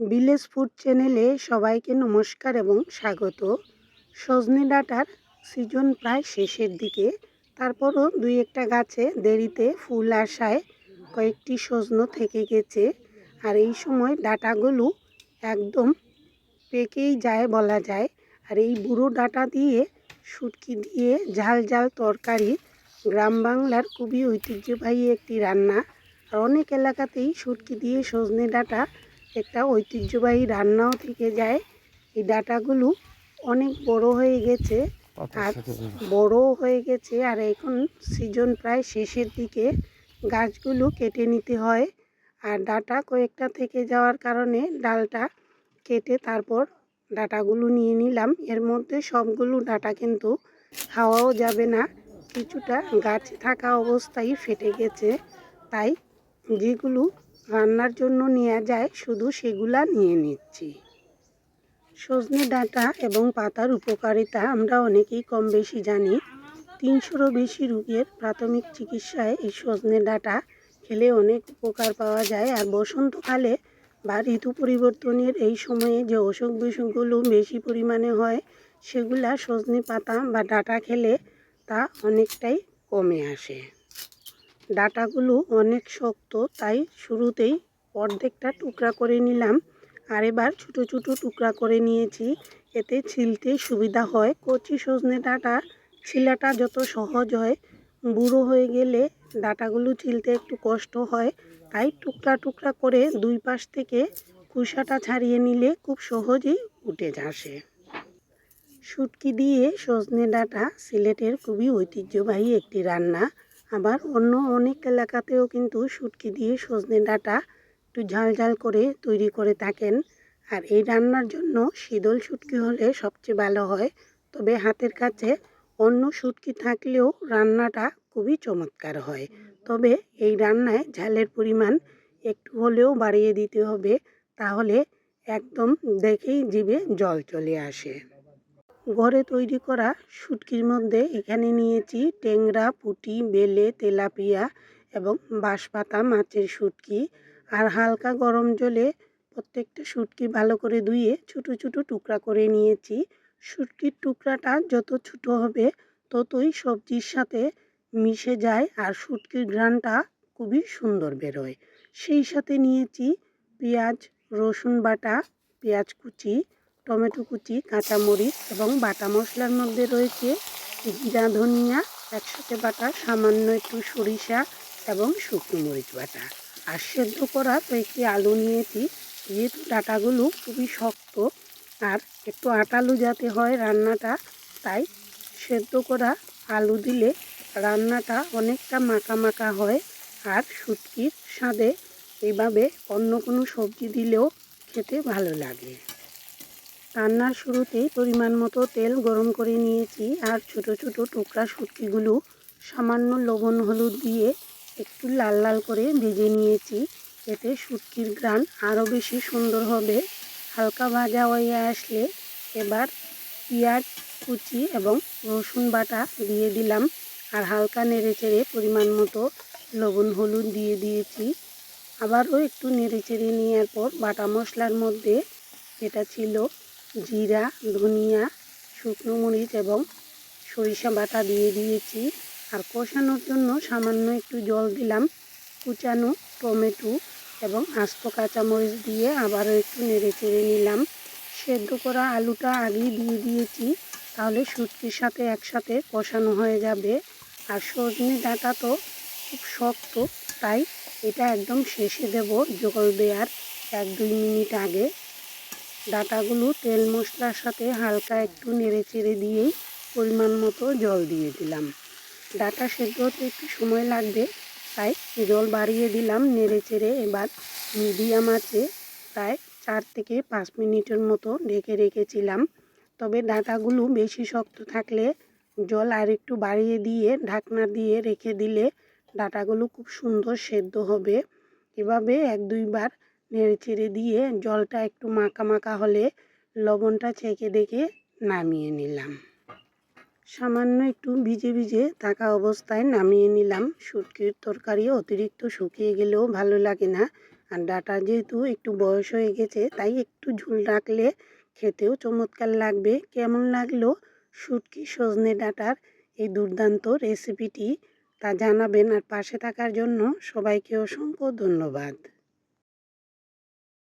Village food চ্যানেলে সবাইকে নমস্কার এবং স্বাগত। সজনে ডাটার সিজন প্রায় শেষের দিকে, তারপরও দুই একটা গাছে দেরিতে ফুল আসায় কয়েকটি সজনো থেকে গেছে। আর এই সময় ডাটাগুলো একদম পেকেই যায় বলা যায়। আর এই বুড়ো ডাটা দিয়ে শুটকি দিয়ে ঝাল ঝাল তরকারি গ্রাম বাংলার খুবই ঐতিহ্যবাহী একটি রান্না। আর অনেক এলাকাতেই শুটকি দিয়ে সজনে ডাঁটা একটা ঐতিহ্যবাহী রান্নাও থেকে যায়। এই ডাটাগুলো অনেক বড় হয়ে গেছে আর বড়ও হয়ে গেছে আর এখন সিজন প্রায় শেষের দিকে গাছগুলো কেটে নিতে হয়। আর ডাটা কয়েকটা থেকে যাওয়ার কারণে ডালটা কেটে তারপর ডাটাগুলো নিয়ে নিলাম। এর মধ্যে সবগুলো ডাটা কিন্তু খাওয়াও যাবে না। কিছুটা গাছে থাকা অবস্থায় ফেটে গেছে। তাই যেগুলো রান্নার জন্য নেওয়া যায়, শুধু সেগুলা নিয়ে নিচ্ছি। সজনে ডাঁটা এবং পাতার উপকারিতা আমরা অনেকেই কম বেশি জানি। তিনশোরও বেশি রোগের প্রাথমিক চিকিৎসায় এই সজনে ডাঁটা খেলে অনেক উপকার পাওয়া যায়। আর বসন্তকালে বা ঋতু পরিবর্তনের এই সময়ে যে অসুখ বিসুখগুলো বেশি পরিমাণে হয়, সেগুলা সজনে পাতা বা ডাঁটা খেলে তা অনেকটাই কমে আসে। ডাঁটাগুলো অনেক শক্ত, তাই শুরুতেই অর্ধেকটা টুকরা করে নিলাম। আর এবার ছোটো ছোটো টুকরা করে নিয়েছি, এতে ছিলতে সুবিধা হয়। কচি সজনে ডাটা ছিলাটা যত সহজ হয়, বুড়ো হয়ে গেলে ডাটাগুলো ছিলতে একটু কষ্ট হয়। তাই টুকরা টুকরা করে দুই পাশ থেকে কুসাটা ছাড়িয়ে নিলে খুব সহজেই উঠে আসে। শুটকি দিয়ে সজনে ডাঁটা সিলেটের খুবই ঐতিহ্যবাহী একটি রান্না। আবার অন্য অনেক এলাকাতেও কিন্তু শুটকি দিয়ে সজনে ডাঁটা একটু ঝাল ঝাল করে তৈরি করে থাকেন। আর এই রান্নার জন্য শীতল শুটকি হলে সবচেয়ে ভালো হয়। তবে হাতের কাছে অন্য শুটকি থাকলেও রান্নাটা খুবই চমৎকার হয়। তবে এই রান্নায় ঝালের পরিমাণ একটু হলেও বাড়িয়ে দিতে হবে, তাহলে একদম দেখেই জিভে জল চলে আসে। ঘরে তৈরি করা শুটকির মধ্যে এখানে নিয়েছি টেংরা পুঁটি, বেলে, তেলাপিয়া এবং বাঁশপাতা মাছের শুটকি। আর হালকা গরম জলে প্রত্যেকটা শুটকি ভালো করে ধুয়ে ছোটো ছোটো টুকরা করে নিয়েছি। শুটকির টুকরাটা যত ছোটো হবে ততই সবজির সাথে মিশে যায় আর শুটকির ঘ্রাণটা খুবই সুন্দর বেরোয়। সেই সাথে নিয়েছি পেঁয়াজ, রসুন বাটা, পেঁয়াজ কুচি টমেটো কুচি, কাঁচামরিচ এবং বাটা মশলার মধ্যে রয়েছে জিরা, ধনিয়া, একসাথে বাটা, সামান্য একটু সরিষা এবং শুকনো মরিচ বাটা। আর সেদ্ধ করা কয়েকটি আলু নিয়েছি যেহেতু ডাটাগুলো খুবই শক্ত আর একটু আটালু যাতে হয় রান্নাটা, তাই সেদ্ধ করা আলু দিলে রান্নাটা অনেকটা মাখা মাখা হয় আর শুটকির স্বাদে এভাবে অন্য কোনো সবজি দিলেও খেতে ভালো লাগে। রান্নার শুরুতেই পরিমাণ মতো তেল গরম করে নিয়েছি আর ছোট ছোট টুকরা শুটকিগুলো সামান্য লবণ হলুদ দিয়ে একটু লাল লাল করে ভেজে নিয়েছি। এতে শুটকির গ্রান আরও বেশি সুন্দর হবে। হালকা ভাজা হয়ে আসলে এবার পেঁয়াজ, কুচি এবং রসুন বাটা দিয়ে দিলাম আর হালকা নেড়ে চেড়ে পরিমাণ মতো লবণ হলুদ দিয়ে দিয়েছি। আবারও একটু নেড়ে চেড়ে নেওয়ার পর বাটা মশলার মধ্যে যেটা ছিল জিরা, ধনিয়া, শুকনো মরিচ এবং সরিষা বাটা দিয়ে দিয়েছি। আর কষানোর জন্য সামান্য একটু জল দিলাম, কুচানো টমেটো এবং আস্ত কাঁচামরিচ দিয়ে আবারও একটু নেড়ে চেড়ে নিলাম। সেদ্ধ করা আলুটা আগেই দিয়ে দিয়েছি, তাহলে শুটকির সাথে একসাথে কষানো হয়ে যাবে। আর সজনে ডাঁটা তো খুব শক্ত, তাই এটা একদম শেষে দেব জল দেওয়ার এক দুই মিনিট আগে। ডাটাগুলো তেল মশলার সাথে হালকা একটু নেড়ে দিয়েই পরিমাণ মতো জল দিয়ে দিলাম। ডাটা সেদ্ধ হতে একটু সময় লাগবে, তাই জল বাড়িয়ে দিলাম নেড়ে এবার মিডিয়াম আছে প্রায় চার থেকে পাঁচ মিনিটের মতো ঢেকে রেখেছিলাম। তবে ডাটাগুলো বেশি শক্ত থাকলে জল আর একটু বাড়িয়ে দিয়ে ঢাকনা দিয়ে রেখে দিলে ডাটাগুলো খুব সুন্দর সেদ্ধ হবে। এভাবে এক দুইবার নেড়ে চেড়ে দিয়ে জলটা একটু মাখা মাখা হলে লবণটা ছেঁকে দেখে নামিয়ে নিলাম। সামান্য একটু ভিজে ভিজে থাকা অবস্থায় নামিয়ে নিলাম। শুটকির তরকারি অতিরিক্ত শুকিয়ে গেলেও ভালো লাগে না। আর ডাটা যেহেতু একটু বয়স হয়ে গেছে, তাই একটু ঝুল রাখলে খেতেও চমৎকার লাগবে। কেমন লাগল শুটকি সজনে ডাটার এই দুর্দান্ত রেসিপিটি তা জানাবেন। আর পাশে থাকার জন্য সবাইকে অসংখ্য ধন্যবাদ।